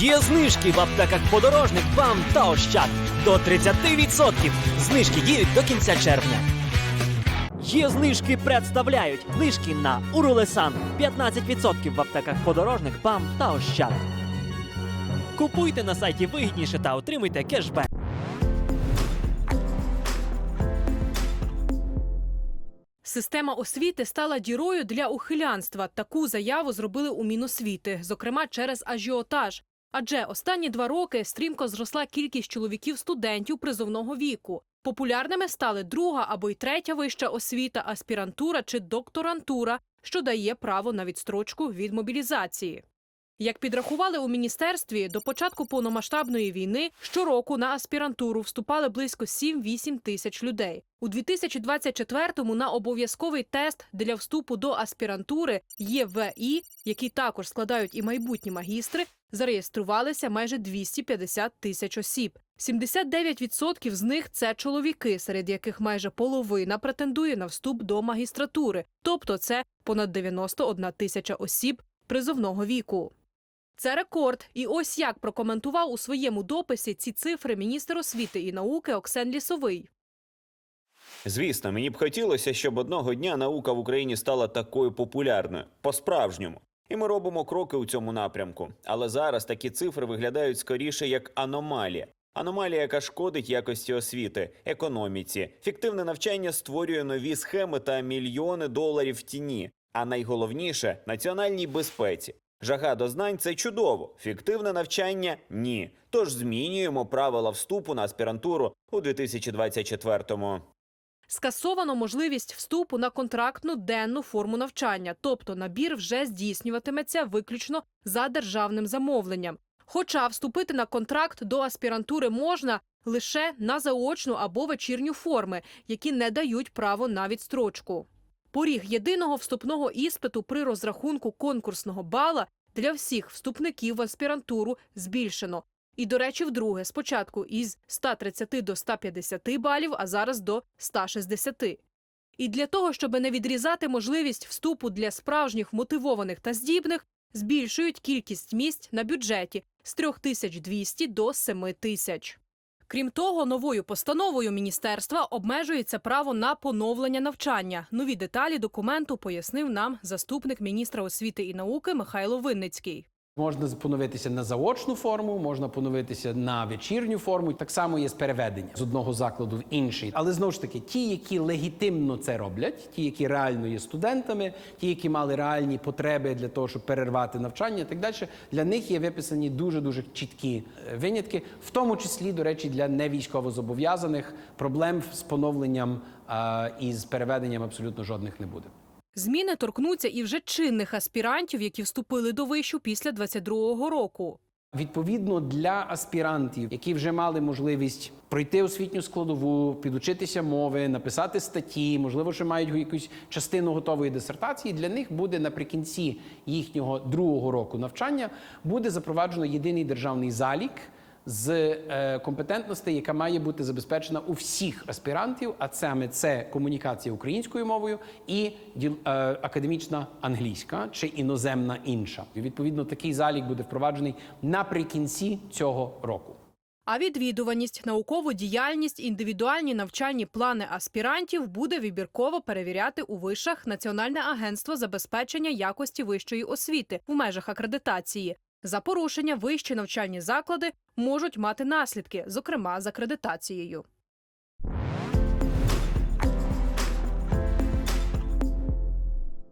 Є знижки в аптеках подорожник, вам та ощад до 30%. Знижки діють до кінця червня. Є знижки представляють знижки на Урулесан 15% в аптеках подорожник, БАМ та Ощад. Купуйте на сайті вигідніше та отримуйте кешбек. Система освіти стала дірою для ухилянства. Таку заяву зробили у Міносвіти, зокрема через ажіотаж. Адже останні два роки стрімко зросла кількість чоловіків-студентів призовного віку. Популярними стали друга або й третя вища освіта, аспірантура чи докторантура, що дає право на відстрочку від мобілізації. Як підрахували у міністерстві, до початку повномасштабної війни щороку на аспірантуру вступали близько 7-8 тисяч людей. У 2024-му на обов'язковий тест для вступу до аспірантури ЄВІ, який також складають і майбутні магістри, зареєструвалися майже 250 тисяч осіб. 79% з них це чоловіки, серед яких майже половина претендує на вступ до магістратури, тобто це понад 91 тисяча осіб призовного віку. Це рекорд. І ось як прокоментував у своєму дописі ці цифри міністр освіти і науки Оксен Лісовий. Звісно, мені б хотілося, щоб одного дня наука в Україні стала такою популярною по-справжньому. І ми робимо кроки у цьому напрямку. Але зараз такі цифри виглядають скоріше як аномалія. Аномалія, яка шкодить якості освіти, економіці. Фіктивне навчання створює нові схеми та мільйони доларів в тіні. А найголовніше національній безпеці. Жага до знань це чудово. Фіктивне навчання ні. Тож змінюємо правила вступу на аспірантуру у 2024-му. Скасовано можливість вступу на контрактну денну форму навчання, тобто набір вже здійснюватиметься виключно за державним замовленням. Хоча вступити на контракт до аспірантури можна лише на заочну або вечірню форми, які не дають право на відстрочку. Поріг єдиного вступного іспиту при розрахунку конкурсного бала для всіх вступників в аспірантуру збільшено. І, до речі, вдруге, спочатку із 130 до 150 балів, а зараз до 160. І для того, щоб не відрізати можливість вступу для справжніх мотивованих та здібних, збільшують кількість місць на бюджеті з 3200 до 7000. Крім того, новою постановою міністерства обмежується право на поновлення навчання. Нові деталі документу пояснив нам заступник міністра освіти і науки Михайло Винницький. Можна поновитися на заочну форму, можна поновитися на вечірню форму. Так само є з переведення з одного закладу в інший. Але знову ж таки, ті, які легітимно це роблять, ті, які реально є студентами, ті, які мали реальні потреби для того, щоб перервати навчання, так далі, для них є виписані дуже дуже чіткі е, винятки, в тому числі, до речі, для невійськовозобов'язаних проблем з поновленням е, і з переведенням абсолютно жодних не буде. Зміни торкнуться і вже чинних аспірантів, які вступили до вишу після 22-го року. Відповідно для аспірантів, які вже мали можливість пройти освітню складову, підучитися мови, написати статті, можливо, ще мають якусь частину готової дисертації. Для них буде наприкінці їхнього другого року навчання буде запроваджено єдиний державний залік з е, компетентностей, яка має бути забезпечена у всіх аспірантів, а саме це комунікація українською мовою і е, академічна англійська чи іноземна інша. І відповідно такий залік буде впроваджений наприкінці цього року. А відвідуваність, наукову діяльність, індивідуальні навчальні плани аспірантів буде вибірково перевіряти у вишах Національне агентство забезпечення якості вищої освіти в межах акредитації. За порушення вищі навчальні заклади можуть мати наслідки, зокрема з акредитацією.